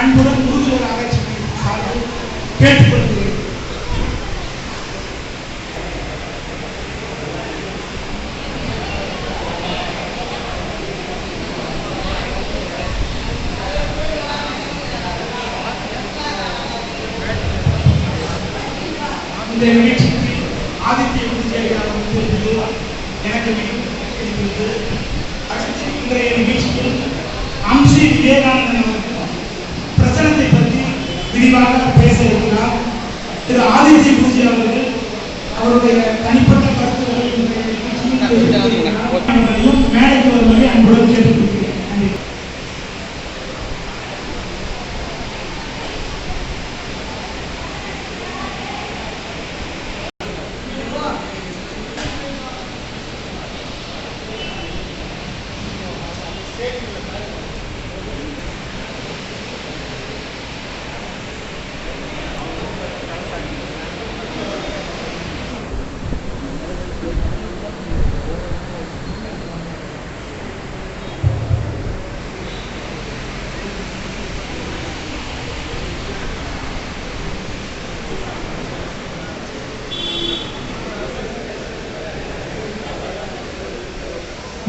அன்புடன் முருகர் சார்பில் கேட்டுக்கொள்கிறேன். இந்த நிகழ்ச்சிக்கு ஆதித்ய விஜயாளர் வந்திருப்பது எனக்கு மிகவும் பிடித்திருக்கிறது அடுத்து இன்றைய நிகழ்ச்சியில் அம்சி விவேகானந்தன் அவர்கள் விரிவாக பேச இருக்கிறார். திரு ஆதித்ய பூஜை அவர்கள் அவருடைய தனிப்பட்ட கருத்துக்களை மேடைக்கு வருவதை அன்புடன் கேட்டுக்கொள்கிறேன். நன்றி.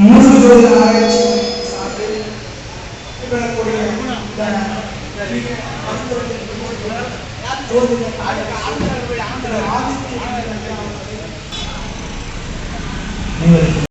மூன்று ஜோதி ஆராய்ச்சி. சார்பில் நிகழக்கூடிய இந்த ஜோதிட ஆதித்ய